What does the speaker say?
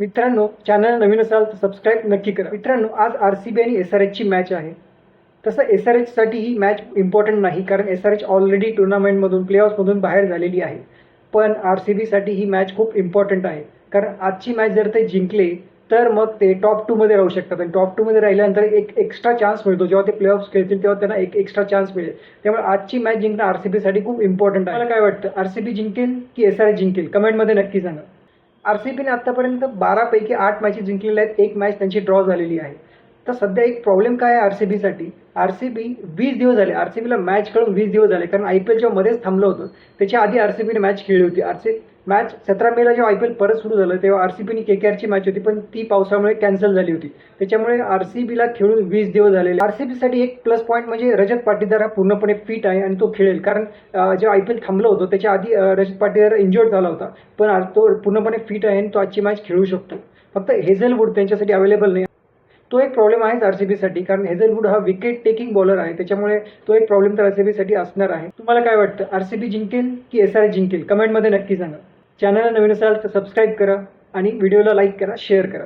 मित्रांनो चॅनल नवीन असाल तर सबस्क्राईब नक्की करा. मित्रांनो आज आर सी बी आणि एस आर एचची मॅच आहे. तसं एस आर एचसाठी ही मॅच इम्पॉर्टंट नाही कारण एस आर एच ऑलरेडी टुर्नामेंटमधून प्लेऑफमधून बाहेर झालेली आहे. पण आर सी बीसाठी ही मॅच खूप इम्पॉर्टंट आहे. कारण आजची मॅच जर ते जिंकले तर मग ते टॉप टूमध्ये राहू शकतात. आणि टॉप टूमध्ये राहिल्यानंतर एक एक्स्ट्रा चान्स मिळतो. जेव्हा ते प्लेऑफ्स खेळतील तेव्हा त्यांना एक एक्स्ट्रा चान्स मिळेल. त्यामुळे आजची मॅच जिंकणं आर सी बीसाठी खूप इम्पॉर्टंट आहे. मला काय वाटतं? आर सी बी जिंकेल की एस आर एच जिंकेल? कमेंटमध्ये नक्की सांगा. आर सी बीने आत्तापर्यंत बारापैकी आठ मॅचेस जिंकलेल्या आहेत. एक मॅच त्यांची ड्रॉ झालेली आहे. तर सध्या एक प्रॉब्लेम काय आहे आर सी बीसाठी आर सी बी वीस दिवस झाले. आर सी बीला मॅच खेळून वीस दिवस झाले. कारण आय पी एलच्या मध्येच थांबलं होतं त्याच्या आधी आर सी बीने मॅच खेळली होती. आर सी मॅच सतरा मेला जेव्हा आय पी एल परत सुरू झालं तेव्हा आर सी बीने के के आरची मॅच होती पण ती पावसामुळे कॅन्सल झाली होती. त्याच्यामुळे आर सी बीला खेळून वीस दिवस झालेले. आर सी बीसाठी एक प्लस पॉईंट म्हणजे रजत पाटीदार हा पूर्णपणे फिट आहे आणि तो खेळेल. कारण जेव्हा आय पी एल थांबलं होतं त्याच्या आधी रजत पाटीदार इंजर्ड झाला होता. पण तो पूर्णपणे फिट आहे आणि तो आजची मॅच खेळू शकतो. फक्त हेझलवूड त्यांच्यासाठी अवेलेबल नाही. तो एक प्रॉब्लेम आहेच आर सी बीसाठी कारण हेझलवूड हा विकेट टेकिंग बॉलर आहे. त्याच्यामुळे तो एक प्रॉब्लेम तर आर सी बीसाठी असणार आहे. तुम्हाला काय वाटतं? आर सी बी जिंकेल की एस आर जिंकेल? कमेंटमध्ये नक्की सांगा. चॅनलला नवीन असाल तर सबस्क्राईब करा आणि व्हिडिओला लाईक करा शेअर करा.